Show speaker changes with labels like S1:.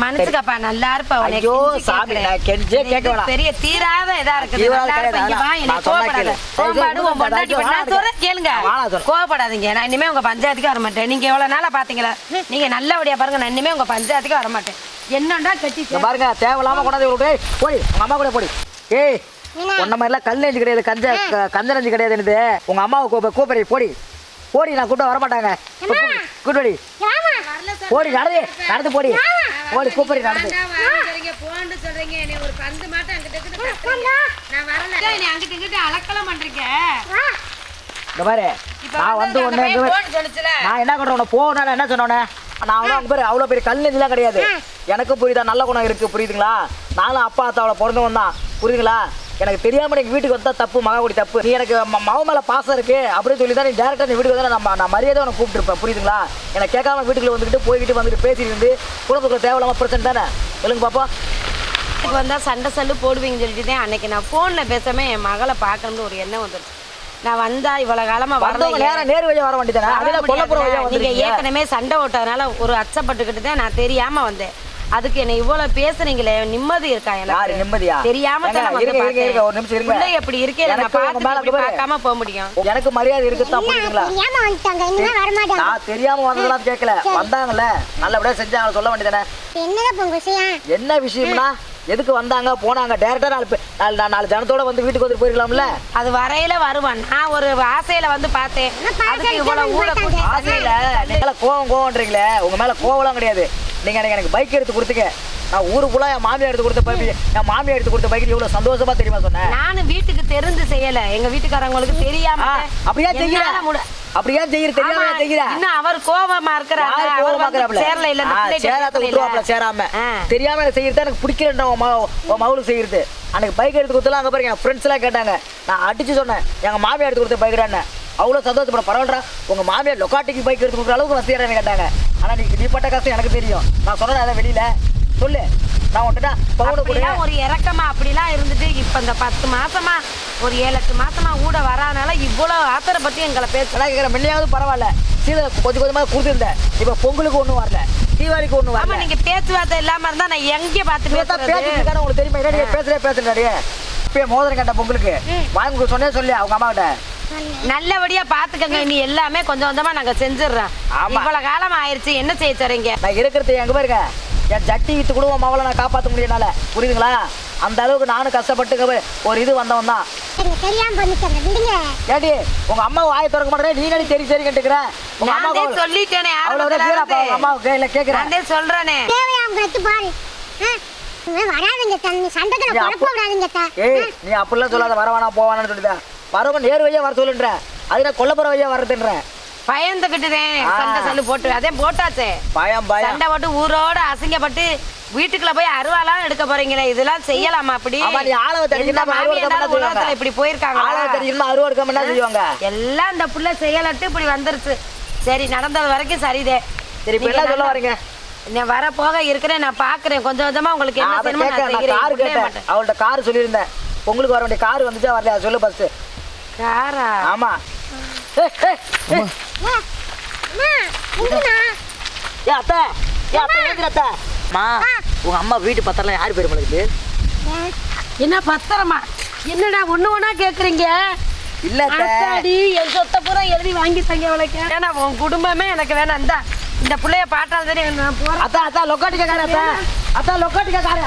S1: மன்னிச்சுக்கப்பா நல்லா இருப்பா
S2: ஐயோ, சாமி, கெஞ்சே
S1: இது
S2: கேட்க வேணாம்.
S1: பெரிய தீராத இதா இருக்குது. கேளுங்க. கோவப்படாதீங்க. நான் இனிமே உங்க பஞ்சாயத்துக்கு வர மாட்டேன். நீங்க எவ்வளவு நாளா பாத்தீங்களா? நீங்க நல்லபடியா பாருங்க. நான் இனிமே உங்க பஞ்சாயத்துக்கு வர மாட்டேன். என்னடா கட்டி
S2: பாருங்க தேவையில்லாம ஏய், போடி உங்க அம்மா கூட போடி. ஏய் உன்ன மாதிரிலாம் கல் நெஞ்சு கிடையாது கஞ்ச க- கஞ்ச நெஞ்சு கிடையாது என்னது உங்க அம்மாவை கூப்ப கூப்பிடு போடி. போடி நான் கூட்ட வர மாட்டாங்க கூட்டடி போடி. நடந்து நடந்து போடி. போடி கூப்பிடு நடந்து.
S1: போன்னு சொல்றீங்க. என்னை ஒரு பந்து மாட்டம் அங்கிட்ட நான் வரல. நீ அங்கிட்ட இங்கிட்ட அலக்கலாம் பண்றீங்க.
S2: இந்த பாரு நான் வந்து
S1: சொல்லுச்சுல.
S2: நான் என்ன உன்னை போனா என்ன சொன்னோன்னே நான் அவ்வளோ அங்கே பேர் அவ்வளோ பெரிய கல் நெஞ்சுலாம் கிடையாது. எனக்கும் புரியுதா நல்ல குணம் இருக்கு புரியுதுங்களா? நானும் அப்பா அத்தாவோட பிறந்தவன் தான். புரியுதுங்களா? எனக்கு தெரியாம எனக்கு வீட்டுக்கு வந்தா தப்பு மகாகுடி தப்பு. நீ எனக்கு ம- மக மேல பாசம் இருக்கு அப்படின்னு சொல்லி தான் நீ டேரக்டா நீ வீட்டுக்கு வந்தா நான் நான் மரியாதை உனக்கு கூப்பிட்டுருப்பேன். புரியுதுங்களா? எனக்கு கேட்காம வீட்டுக்குள்ள வந்துக்கிட்டு போய்கிட்டு வந்துட்டு பேசிட்டு இருந்து குடும்பத்துக்குள்ள தேவையில்லாம பிரச்சனை தானே? சொல்லுங்க பாப்பா.
S1: இப்போ வந்தா சண்டை சல்லு போடுவீங்கன்னு சொல்லிட்டு தான் அன்னைக்கு நான் ஃபோன்ல பேசாம என் மகளை பார்க்கணும்னு ஒரு எண்ணம் வந்துருச்சு. நான் வந்தா இவ்வளவு காலமா வரல
S2: நேரம் நேர் வழியா வர வேண்டியதானே
S1: நீங்க ஏற்கனவே சண்டை ஓட்டதுனால ஒரு அச்சப்பட்டுக்கிட்டு தான் நான் தெரியாம வந்தேன். அதுக்கு என்ன இவ்வளவு பேசுறீங்களே நிம்மதி இருக்கா
S2: யாரு
S1: எனக்கு
S2: நிம்மதியா?
S1: தெரியாம தானே
S2: ஒரு. நிமிஷம் இருங்க.
S1: பிள்ளை எப்படி இருக்கே நான்
S2: எனக்கு உங்க மேல
S1: பார்த்துட்டு இப்படி
S2: பாரு.
S1: பார்க்காம போக முடியும்?
S2: எனக்கு மரியாதை இருக்குதான் புரியுதுங்களா?
S3: தெரியாம வந்துட்டாங்க இனிமே
S2: நான் தெரியாம கேட்கல. வந்தாங்கல்ல நல்லபடியா செஞ்சாங்க சொல்ல வேண்டியதானே
S3: விஷயம்?
S2: என்ன விஷயம்னா எதுக்கு வந்தாங்க போனாங்க டேரக்டா நாலு நாலு ஜனத்தோட வந்து வீட்டுக்கு வந்து போயிருக்கலாம்ல?
S1: அது வரையில வருவான். நான் ஒரு ஆசையில வந்து பார்த்தேன். அதுக்கு இவ்வளவு கூட்டி
S2: ஆசையில நீங்க கோவம் கோவம்ன்றீங்களே உங்க மேல கோவம்லாம் கிடையாது. நீங்க எனக்கு எனக்கு பைக் எடுத்து கொடுத்துக்க நான் ஊருக்குள்ள என் மாமியார் எடுத்து கொடுத்த பைக் என் மாமியார் எடுத்து கொடுத்த பைக் இவ்வளவு சந்தோஷமா தெரியுமா சொன்னேன்?
S1: நானும் வீட்டுக்கு தெரிந்து செய்யல. எங்க வீட்டுக்காரங்களுக்கு தெரியாம
S2: அப்படியா
S1: முட-
S2: அப்படியா செய்யற? தெரியாம செய்யற?
S1: இன்னும் அவர் கோபமா இருக்கிறாரு. வந்து
S2: இருக்கிறாப்ல?
S1: சேரல இல்ல
S2: சேராத. விட்டுருவாப்ல, சேராம. தெரியாம எனக்கு செய்யறது எனக்கு பிடிக்கலன்ற மகளுக்கு செய்யறது. அன்னைக்கு பைக் எடுத்து கொடுத்தலாம் அங்க பாருங்க என் ஃப்ரெண்ட்ஸ் எல்லாம் கேட்டாங்க. நான் அடிச்சு சொன்னேன். எங்க மாமியார் எடுத்து கொடுத்த பைக்டான்னு அவ்வளவு சந்தோஷப்பட பரவாயில்ல உங்க மாமியார் லொக்காட்டிக்கு பைக் எடுத்து கொடுக்குற அளவுக்கு வசதியாரன்னு கேட்டாங்க. ஆனா நீ நீ பட்ட கஷ்டம் எனக்கு தெரியும். நான் சொன்னேன் அதை வெளியில சொல்லு. நான் உன்கிட்ட பவுன கொடு
S1: ஒரு இறக்கமா அப்படிலாம் இருந்துட்டு இப்ப இந்த பத்து மாசமா ஒரு ஏழு எட்டு மாசமா ஊட வராதனால இவ்வளவு ஆத்திர பத்தி எங்களை பேச
S2: நான் கேட்குறேன் முன்னையாவது பரவாயில்ல. சீதை கொஞ்சம் கொஞ்சமா கொடுத்துருந்தேன். இப்போ பொங்கலுக்கு ஒன்றும் வரல. தீபாவளிக்கு ஒன்றும்
S1: ஆமா
S2: வரல
S1: நீங்க பேச்சுவார்த்தை இல்லாம இருந்தா நான் எங்க பார்த்து
S2: பேசுறது? இருக்கானு உங்களுக்கு தெரியுமா? என்னடி பேசுறே பேசுறாடி இப்போ மோதிரம் கேட்ட பொங்கலுக்கு வாங்கி சொன்னே சொல்லி அவங்க அம்மா கிட்ட
S1: நல்லபடியா பாத்துக்கங்க. நீ எல்லாமே கொஞ்சம் கொஞ்சமா நாங்க செஞ்சிடுறோம். இவ்வளவு காலம் ஆயிருச்சு. என்ன செய்ய தரீங்க
S2: நான் இருக்கிறது எங்க பாருங்க. என் ஜட்டி வித்து கூட உன் மவளை நான் காப்பாற்ற முடியனால புரியுதுங்களா? அந்த அளவுக்கு நானும் கஷ்டப்பட்டு ஒரு இது வந்தவன் தான். ஏடி உங்க அம்மா வாயை திறக்க மாட்டேன் நீ நடி சரி சரி கேட்டுக்கிற? உங்க அம்மா
S1: சொல்லிட்டேனே
S2: அவ்வளவுதான்
S1: ஆரம்பத்துல
S2: வீரப்பா உங்க அம்மா கையில கேட்கிறேன்
S1: நான் தான் சொல்றேனே.
S3: வராதுங்க தன் நீ
S2: அப்படிலாம் சொல்லாத. வர வேணாம் போவானான்னு சொல்லிட்டேன். வரவங்க நேர் வழியா வர சொல்லுன்ற. அது நான் கொல்லப்புற வழியா வரதுன்றேன்
S1: பயந்துகிட்டுதேன். சண்டை சல்லு போட்டு. அதே போட்டாச்சே.
S2: பயம் பயம்.
S1: சண்டை போட்டு ஊரோட அசிங்கப்பட்டு வீட்டுக்குள்ள போய் அருவாலாம் எடுக்க போறீங்களே இதெல்லாம் செய்யலாமா அப்படி? உலகத்துல? இப்படி போயிருக்காங்க
S2: அருவா எடுக்காம என்ன செய்வாங்க?
S1: எல்லாம் இந்த புள்ள செய்யலட்டு இப்படி வந்துருச்சு. சரி நடந்தது வரைக்கும் சரிதே.
S2: சரி இப்போ என்ன சொல்ல வரீங்க?
S1: நான் வர போக இருக்கிறேன் நான் பாக்குறேன். கொஞ்சம் கொஞ்சமா உங்களுக்கு என்ன செய்யணுமோ.
S2: அவள்கிட்ட கார் சொல்லியிருந்தேன். உங்களுக்கு வர வேண்டிய கார் வந்துச்சா வரலையா? சொல்லு ஃபர்ஸ்ட்
S1: காரா.
S2: ஆமா.
S3: ஏ,
S2: அத்தை ஏய், அத்தை அத்தை. அம்மா. உங்க அம்மா வீட்டு பத்திரம் யார் பேர்
S3: ஏ,
S1: என்ன பத்திரமா? என்னடா ஒண்ணு ஒண்ணா கேக்குறீங்க?
S2: இல்ல.
S1: அத்தாடி என் சொத்தை பூரா எழுதி வாங்கிட்டாங்க அவளுக்கு ஏன்னா உன் குடும்பமே எனக்கு வேணாம். இந்தா இந்த புள்ளைய பாட்டால் தானே நான் போறேன்.
S2: அத்தா அத்தா லொக்காட்டிக்க கார அத்தா. அத்தா லொக்காட்டிக்க கார.